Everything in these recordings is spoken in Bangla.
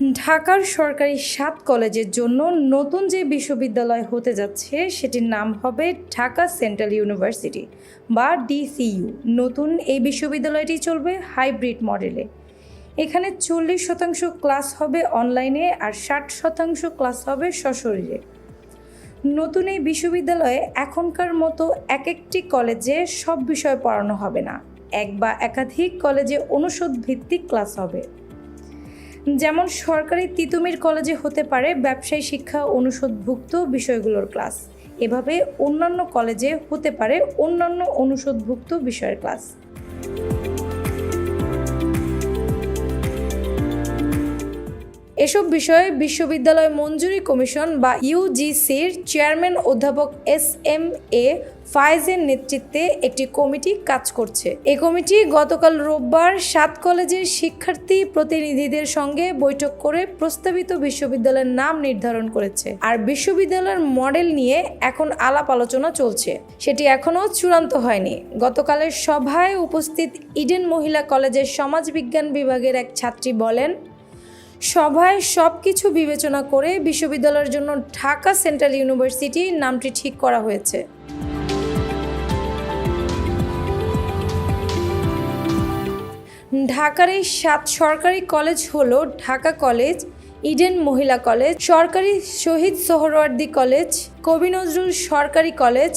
ঢাকার সরকারি সাত কলেজের জন্য নতুন যে বিশ্ববিদ্যালয় হতে যাচ্ছে, সেটির নাম হবে ঢাকা সেন্ট্রাল ইউনিভার্সিটি বা ডিসিইউ। নতুন এই বিশ্ববিদ্যালয়টি চলবে হাইব্রিড মডেলে। এখানে চল্লিশ শতাংশ ক্লাস হবে অনলাইনে আর ষাট শতাংশ ক্লাস হবে সশরীরে। নতুন এই বিশ্ববিদ্যালয়ে এখনকার মতো এক একটি কলেজে সব বিষয় পড়ানো হবে না। এক বা একাধিক কলেজে অনুষদ ভিত্তিক ক্লাস হবে। যেমন সরকারি তিতুমির কলেজে হতে পারে ব্যবসায়ী শিক্ষা অনুষদভুক্ত বিষয়গুলোর ক্লাস। এভাবে অন্যান্য কলেজে হতে পারে অন্যান্য অনুষদভুক্ত বিষয়ের ক্লাস। এসব বিষয়ে বিশ্ববিদ্যালয় মঞ্জুরি কমিশন বা ইউজিসির চেয়ারম্যান অধ্যাপক এস এম এ ফায়েজের নেতৃত্বে একটি কমিটি কাজ করছে। এই কমিটি গতকাল রোববার সাত কলেজের শিক্ষার্থী প্রতিনিধিদের সঙ্গে বৈঠক করে প্রস্তাবিত বিশ্ববিদ্যালয়ের নাম নির্ধারণ করেছে। আর বিশ্ববিদ্যালয়ের মডেল নিয়ে এখন আলাপ আলোচনা চলছে। সেটি এখনও চূড়ান্ত হয়নি। গতকালের সভায় উপস্থিত ইডেন মহিলা কলেজের সমাজবিজ্ঞান বিভাগের এক ছাত্রী বলেন, সভায় সব কিছু বিবেচনা করে বিশ্ববিদ্যালয়ের জন্য ঢাকা সেন্ট্রাল ইউনিভার্সিটি নামটি ঠিক করা হয়েছে। ঢাকার এই সাত সরকারি কলেজ হলো ঢাকা কলেজ, ইডেন মহিলা কলেজ, সরকারি শহীদ সোহরওয়ার্দী কলেজ, কবি নজরুল সরকারি কলেজ,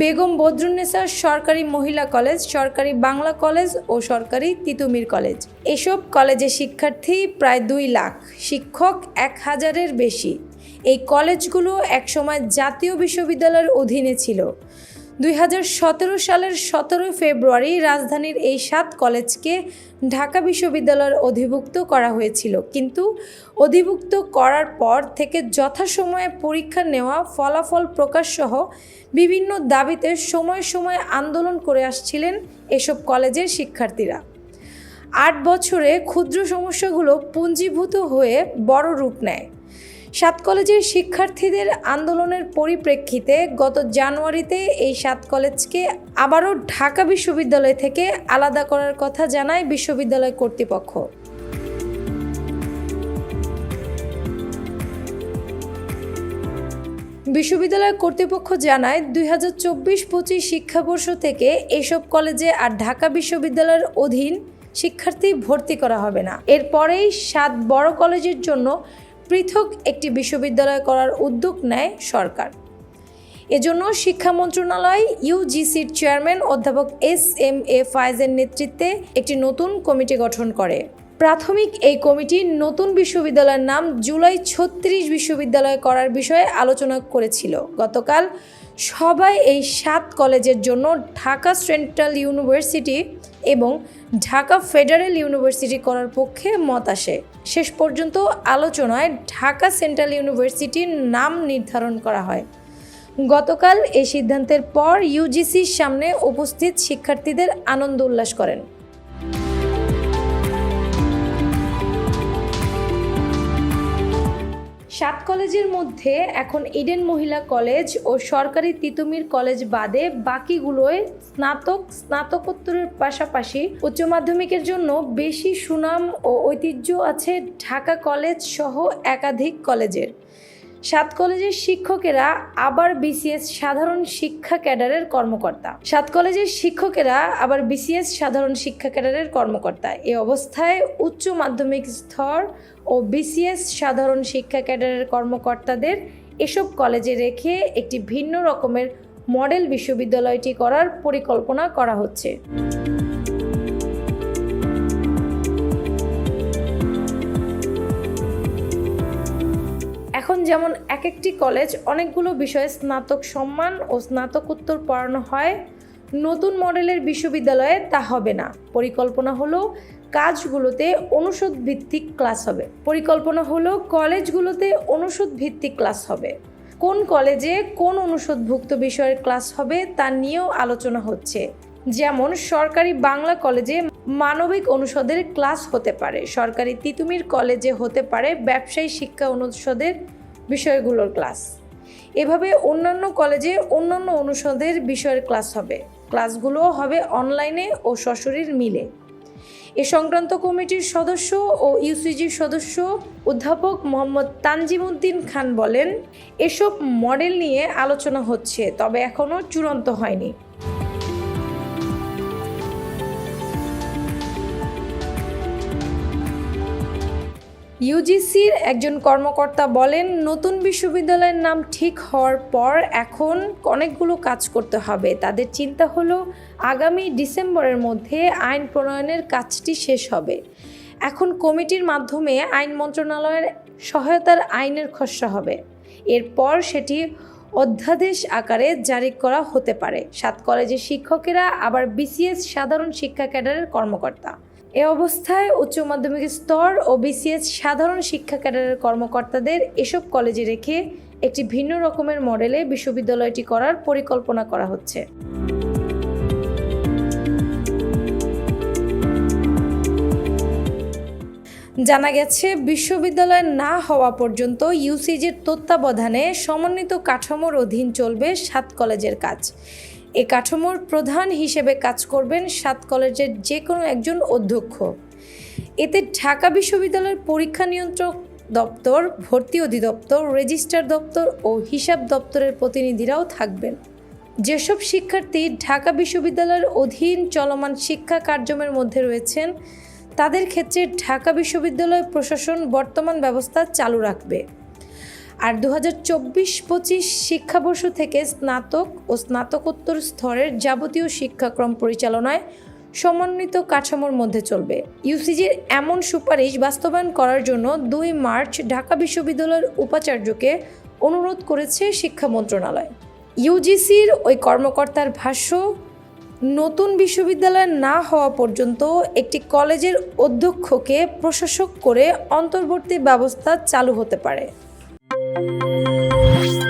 বেগম বদরুন্নেসা সরকারি মহিলা কলেজ, সরকারি বাংলা কলেজ ও সরকারি তিতুমির কলেজ। এসব কলেজে শিক্ষার্থী প্রায় দুই লাখ, শিক্ষক এক হাজারের বেশি। এই কলেজগুলো একসময় জাতীয় বিশ্ববিদ্যালয়ের অধীনে ছিল। দুই হাজার সতেরো সালের সতেরোই ফেব্রুয়ারি রাজধানীর এই সাত কলেজকে ঢাকা বিশ্ববিদ্যালয়ের অধিভুক্ত করা হয়েছিল। কিন্তু অধিভুক্ত করার পর থেকে যথাসময়ে পরীক্ষা নেওয়া, ফলাফল প্রকাশ সহ বিভিন্ন দাবিতে সময় সময় আন্দোলন করে আসছিলেন এসব কলেজের শিক্ষার্থীরা। আট বছরে ক্ষুদ্র সমস্যাগুলো পুঞ্জীভূত হয়ে বড় রূপ নেয়। সাত কলেজের শিক্ষার্থীদের আন্দোলনের পরিপ্রেক্ষিতে গত জানুয়ারিতে এই সাত কলেজকে আবারও ঢাকা বিশ্ববিদ্যালয় থেকে আলাদা করার কথা জানায় বিশ্ববিদ্যালয় কর্তৃপক্ষ। বিশ্ববিদ্যালয় কর্তৃপক্ষ জানায়, দুই হাজার চব্বিশ পঁচিশ শিক্ষাবর্ষ থেকে এসব কলেজে আর ঢাকা বিশ্ববিদ্যালয়ের অধীন শিক্ষার্থী ভর্তি করা হবে না। এরপরেই সাত বড় কলেজের জন্য পৃথক একটি বিশ্ববিদ্যালয় করার উদ্যোগ নেয় সরকার। এজন্য শিক্ষা মন্ত্রণালয় ইউজিসির চেয়ারম্যান অধ্যাপক এস এম এ ফায়েজের নেতৃত্বে একটি নতুন কমিটি গঠন করে। প্রাথমিক এই কমিটি নতুন বিশ্ববিদ্যালয়ের নাম জুলাই ছত্রিশ বিশ্ববিদ্যালয় করার বিষয়ে আলোচনা করেছিল। গতকাল সবাই এই সাত কলেজের জন্য ঢাকা সেন্ট্রাল ইউনিভার্সিটি এবং ঢাকা ফেডারেল ইউনিভার্সিটি করার পক্ষে মত আসে। শেষ পর্যন্ত আলোচনায় ঢাকা সেন্ট্রাল ইউনিভার্সিটির নাম নির্ধারণ করা হয়। গতকাল এই সিদ্ধান্তের পর ইউজিসির সামনে উপস্থিত শিক্ষার্থীদের আনন্দ উল্লাস করেন। সাত কলেজের মধ্যে এখন ইডেন মহিলা কলেজ ও সরকারি তিতুমির কলেজ বাদে বাকিগুলোয় স্নাতক, স্নাতকোত্তরের পাশাপাশি উচ্চ মাধ্যমিকের জন্য বেশি সুনাম ও ঐতিহ্য আছে ঢাকা কলেজ সহ একাধিক কলেজের। সাত কলেজের শিক্ষকেরা আবার বিসিএস সাধারণ শিক্ষা ক্যাডারের কর্মকর্তা। সাত কলেজের শিক্ষকেরা আবার বিসিএস সাধারণ শিক্ষা ক্যাডারের কর্মকর্তা। এ অবস্থায় উচ্চ মাধ্যমিক স্তর ও বিসিএস সাধারণ শিক্ষা ক্যাডারের কর্মকর্তাদের এসব কলেজে রেখে একটি ভিন্ন রকমের মডেল বিশ্ববিদ্যালয়টি করার পরিকল্পনা করা হচ্ছে। এখন যেমন এক একটি কলেজ অনেকগুলো বিষয়ে স্নাতক সম্মান ও স্নাতকোত্তর পড়ানো হয়। নতুন মডেলের বিশ্ববিদ্যালয়ে তা হবে না। পরিকল্পনা হলো কাজগুলোতে অনুষদ ভিত্তিক ক্লাস হবে। পরিকল্পনা হলো কলেজগুলোতে অনুষদ ভিত্তিক ক্লাস হবে। কোন কলেজে কোন অনুষদভুক্ত বিষয়ের ক্লাস হবে তা নিয়েও আলোচনা হচ্ছে। যেমন সরকারি বাংলা কলেজে মানবিক অনুষদের ক্লাস হতে পারে। সরকারি তিতুমির কলেজে হতে পারে ব্যবসায়ী শিক্ষা অনুষদের বিষয়গুলোর ক্লাস। এভাবে অন্যান্য কলেজে অন্যান্য অনুষদের বিষয়ের ক্লাস হবে। ক্লাসগুলো হবে অনলাইনে ও সশরীর মিলে। এ সংক্রান্ত কমিটির সদস্য ও ইউসিজির সদস্য অধ্যাপক মোহাম্মদ তানজিমুদ্দিন খান বলেন, এসব মডেল নিয়ে আলোচনা হচ্ছে, তবে এখনও চূড়ান্ত হয়নি। ইউজিসির একজন কর্মকর্তা বলেন, নতুন বিশ্ববিদ্যালয়ের নাম ঠিক হওয়ার পর এখন অনেকগুলো কাজ করতে হবে। তাদের চিন্তা হলো, আগামী ডিসেম্বরের মধ্যে আইন প্রণয়নের কাজটি শেষ হবে। এখন কমিটির মাধ্যমে আইন মন্ত্রণালয়ের সহায়তার আইনের খসড়া হবে। এরপর সেটি অধ্যাদেশ আকারে জারি করা হতে পারে। সাত কলেজের শিক্ষকেরা আবার বিসিএস সাধারণ শিক্ষা ক্যাডারের কর্মকর্তা। এ অবস্থায় উচ্চ মাধ্যমিক স্তর ও বিসিএস সাধারণ শিক্ষা ক্যাডারের কর্মকর্তাদের এসব কলেজে রেখে একটি ভিন্ন রকমের মডেলে বিশ্ববিদ্যালয়টি করার পরিকল্পনা করা হচ্ছে। জানা গেছে, বিশ্ববিদ্যালয় না হওয়া পর্যন্ত ইউসিজির তত্ত্বাবধানে সমন্বিত কাঠামোর অধীন চলবে সাত কলেজের কাজ। এ কাঠামোর প্রধান হিসেবে কাজ করবেন সাত কলেজের যে কোনো একজন অধ্যক্ষ। এতে ঢাকা বিশ্ববিদ্যালয়ের পরীক্ষা নিয়ন্ত্রক দপ্তর, ভর্তি অধিদপ্তর রেজিস্ট্রার দপ্তর ও হিসাব দপ্তরের প্রতিনিধিরাও থাকবেন। যেসব শিক্ষার্থী ঢাকা বিশ্ববিদ্যালয়ের অধীন চলমান শিক্ষা কার্যক্রমের মধ্যে রয়েছেন, তাদের ক্ষেত্রে ঢাকা বিশ্ববিদ্যালয় প্রশাসন বর্তমান ব্যবস্থা চালু রাখবে। আর দু হাজার চব্বিশ পঁচিশ শিক্ষাবর্ষ থেকে স্নাতক ও স্নাতকোত্তর স্তরের যাবতীয় শিক্ষাক্রম পরিচালনায় সমন্বিত কাঠামোর মধ্যে চলবে। ইউসিজির এমন সুপারিশ বাস্তবায়ন করার জন্য দুই মার্চ ঢাকা বিশ্ববিদ্যালয়ের উপাচার্যকে অনুরোধ করেছে শিক্ষা মন্ত্রণালয়। ইউজিসির ওই কর্মকর্তার ভাষ্য, নতুন বিশ্ববিদ্যালয় না হওয়া পর্যন্ত একটি কলেজের অধ্যক্ষকে প্রশাসক করে অন্তর্বর্তী ব্যবস্থা চালু হতে পারে। Música